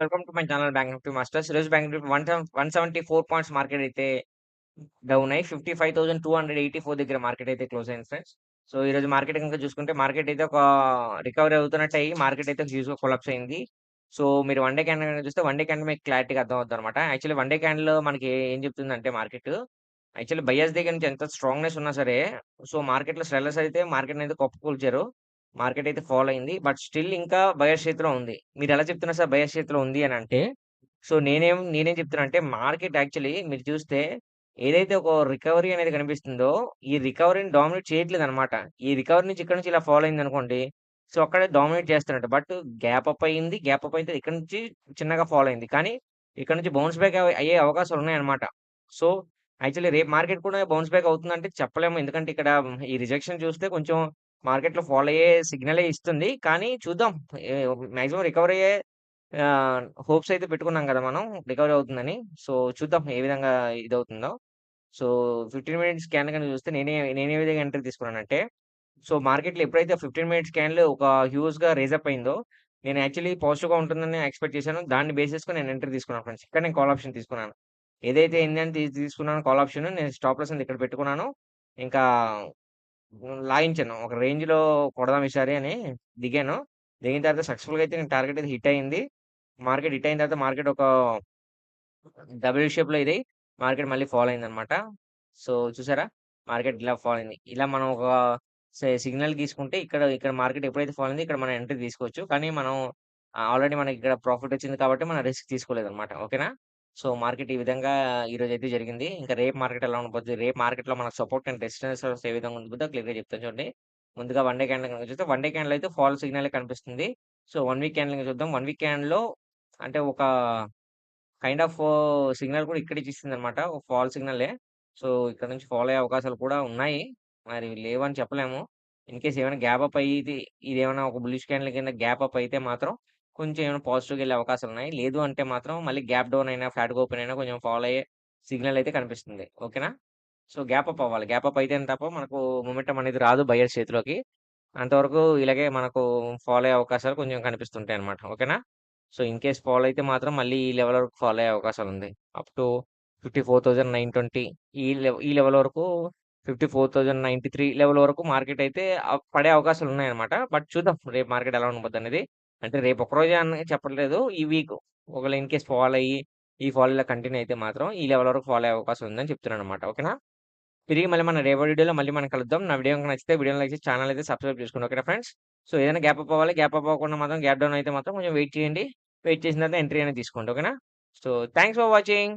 Welcome to my channel bank nifty masters. ఈరోజు bank nifty one seventy four points market అయితే down అయ్యి 55,284 దగ్గర market అయితే close అయింది ఫ్రెండ్స్. సో, ఈరోజు మార్కెట్ ఇంకా చూసుకుంటే మార్కెట్ అయితే ఒక రికవరీ అవుతున్నట్టు అయ్యి మార్కెట్ అయితే హ్యూజ్‌గా కొలాప్స్ అయింది. సో, మీరు వన్ డే క్యాండిల్ కనుక చూస్తే వన్ డే క్యాండిల్ మీకు క్లారిటీగా అర్థమవుద్దనమాట. యాక్చువల్లీ వన్ డే క్యాండిల్ మనకి ఏం చెప్తుందంటే మార్కెట్ యాక్చువల్లీ బయర్స్ దగ్గర నుంచి ఎంత స్ట్రాంగ్‌నెస్ ఉన్నా సరే, సో, మార్కెట్‌లో సెల్లర్స్ అయితే మార్కెట్ అయితే కుప్పకూల్చారు. మార్కెట్ అయితే ఫాలో అయింది. బట్ స్టిల్ ఇంకా బయర్ చేతిలో ఉంది. ఎలా చెప్తున్నారు సార్ బయర్స్ చేతిలో ఉంది అంటే సో, నేనేం నేనేం చెప్తున్నానంటే మార్కెట్ యాక్చువల్లీ మీరు చూస్తే ఏదైతే ఒక రికవరీ అనేది కనిపిస్తుందో, ఈ రికవరీని డామినేట్ చేయట్లేదు అనమాట ఈ రికవరీ నుంచి ఇక్కడ నుంచి ఇలా ఫాలో అయింది అనుకోండి సో, అక్కడే డామినేట్ చేస్తున్నట్టు. బట్ గ్యాప్ అప్ అయింది. గ్యాప్ అప్ అయితే ఇక్కడ నుంచి చిన్నగా ఫాలో అయింది. కానీ ఇక్కడ నుంచి బౌన్స్ బ్యాక్ అయ్యే అవకాశాలు ఉన్నాయన్నమాట. సో, యాక్చువల్లీ రేపు మార్కెట్ కూడా బౌన్స్ బ్యాక్ అవుతుందంటే చెప్పలేము. ఎందుకంటే ఇక్కడ ఈ రిజెక్షన్ చూస్తే కొంచెం మార్కెట్‌లో ఫాలో అయ్యే సిగ్నలే ఇస్తుంది. కానీ చూద్దాం. మాక్సిమం రికవరీ అయ్యే హోప్స్ అయితే పెట్టుకున్నాం కదా మనం రికవరీ అవుతుందని. సో, చూద్దాం ఏ విధంగా ఇది అవుతుందో సో, 15 మినిట్స్ స్కాన్ కనుక చూస్తే నేనే నేనే విధంగా ఎంట్రీ తీసుకున్నానంటే, సో, మార్కెట్‌లో ఎప్పుడైతే 15 మినిట్స్ స్కాన్లో ఒక హ్యూజ్‌గా రేజప్ అయిందో, నేను యాక్చువల్లీ పాజిటివ్‌గా ఉంటుందని ఎక్స్‌పెక్ట్ చేశాను. దాన్ని బేస్ నేను ఎంట్రీ తీసుకున్నాను ఫ్రెండ్స్. ఇక్కడ నేను కాల్ ఆప్షన్ తీసుకున్నాను. ఏదైతే ఏందని తీసుకున్నాను కాల్ ఆప్షన్ నేను స్టాప్ లాస్ ఇక్కడ పెట్టుకున్నాను. ఇంకా లాగించాను. ఒక రేంజ్‌లో కొడదాం ఈసారి అని దిగాను. దిగిన తర్వాత సక్సెస్‌ఫుల్‌గా అయితే నేను టార్గెట్ అయితే హిట్ అయింది. మార్కెట్ హిట్ అయిన తర్వాత మార్కెట్ ఒక డబుల్ షేప్‌లో ఇది మార్కెట్ మళ్ళీ ఫాల్ అయిందనమాట. సో, చూసారా? మార్కెట్ ఇలా ఫాల్ అయింది. ఇలా మనం ఒక సె సిగ్నల్ గీసుకుంటే ఇక్కడ ఇక్కడ మార్కెట్ ఎప్పుడైతే ఫాల్ అయిందో ఇక్కడ మనం ఎంట్రీ తీసుకోవచ్చు. కానీ మనం ఆహ్, ఆల్రెడీ మనకి ఇక్కడ ప్రాఫిట్ వచ్చింది కాబట్టి మనం రిస్క్ తీసుకోలేదనమాట. ఓకేనా? సో, మార్కెట్ ఈ విధంగా ఈరోజైతే జరిగింది. ఇంకా రేపు మార్కెట్ ఎలా ఉండబోద్ది, రేపు మార్కెట్‌లో మనకు సపోర్ట్ అండ్ రెసిస్టెన్స్ ఏ విధంగా ఉండిద్దో క్లియర్‌గా చెప్తాను చూడండి. ముందుగా వన్ డే క్యాండిల్ చూస్తే వన్ డే క్యాండిల్ అయితే ఫాల్ సిగ్నల్ కనిపిస్తుంది. సో, వన్ వీక్ క్యాండిల్ చూద్దాం. వన్ వీక్ క్యాండిల్‌లో అంటే ఒక కైండ్ ఆఫ్ సిగ్నల్ కూడా ఇక్కడ ఇచ్చేసిందనమాట. ఒక ఫాల్ సిగ్నలే. సో, ఇక్కడ నుంచి ఫాలో అయ్యే అవకాశాలు కూడా ఉన్నాయి. మరి లేవని చెప్పలేము. ఇన్ కేస్ ఏమైనా గ్యాప్ అప్ అయ్యి ఇది ఇదేమైనా ఒక బులిష్ క్యాండిల్ కింద గ్యాప్ అప్ అయితే మాత్రం కొంచెం ఏమైనా పాజిటివ్‌గా వెళ్ళే అవకాశాలు ఉన్నాయి. లేదు అంటే మాత్రం మళ్ళీ గ్యాప్ డౌన్ అయినా, ఫ్లాట్‌గా ఓపెన్ అయినా కొంచెం ఫాలో అయ్యే సిగ్నల్ అయితే కనిపిస్తుంది. ఓకేనా? సో, గ్యాప్ అప్ అవ్వాలి. గ్యాప్ అప్ అయితేనే తప్ప మనకు మొమెంటమ్ అనేది రాదు బయర్స్ చేతిలోకి. అంతవరకు ఇలాగే మనకు ఫాలో అయ్యే అవకాశాలు కొంచెం కనిపిస్తుంటాయన్నమాట. ఓకేనా? సో, ఇన్ కేస్ ఫాలో అయితే మాత్రం మళ్ళీ ఈ లెవెల్ వరకు ఫాలో అయ్యే అవకాశాలు ఉంది. అప్ టు 54,920 ఈ లెవ్ ఈ లెవెల్ వరకు 54,093 లెవెల్ వరకు మార్కెట్ అయితే పడే అవకాశాలు ఉన్నాయన్నమాట. బట్ చూద్దాం రేపు మార్కెట్ ఎలా ఉండబోద్దనేది. అంటే రేపు ఒక్కరోజే అని చెప్పట్లేదు. ఈ వీక్ ఒకవేళ ఇన్‌కేస్ ఫాల్ అయ్యి, ఈ ఫాలో ఇలా కంటిన్యూ అయితే మాత్రం ఈ లెవెల్ వరకు ఫాలో అయ్యే అవకాశం ఉందని చెప్తున్నానన్నమాట. ఓకేనా? తిరిగి మళ్ళీ మన రేపటి వీడియోలో మళ్ళీ మనం కలుద్దాం. నా వీడియో గనుక నచ్చితే వీడియోని లైక్ చేసి ఛానెల్ అయితే సబ్స్క్రైబ్ చేసుకోండి. ఓకేనా ఫ్రెండ్స్? సో, ఏదైనా గ్యాప్ అప్ అవ్వాలి. గ్యాప్ అప్ అవ్వకుండా మాత్రం గ్యాప్ డౌన్ అయితే మాత్రం కొంచెం వెయిట్ చేయండి. వెయిట్ చేసిన తర్వాత ఎంట్రీ అనేది తీసుకోండి. ఓకేనా? So, thanks for watching.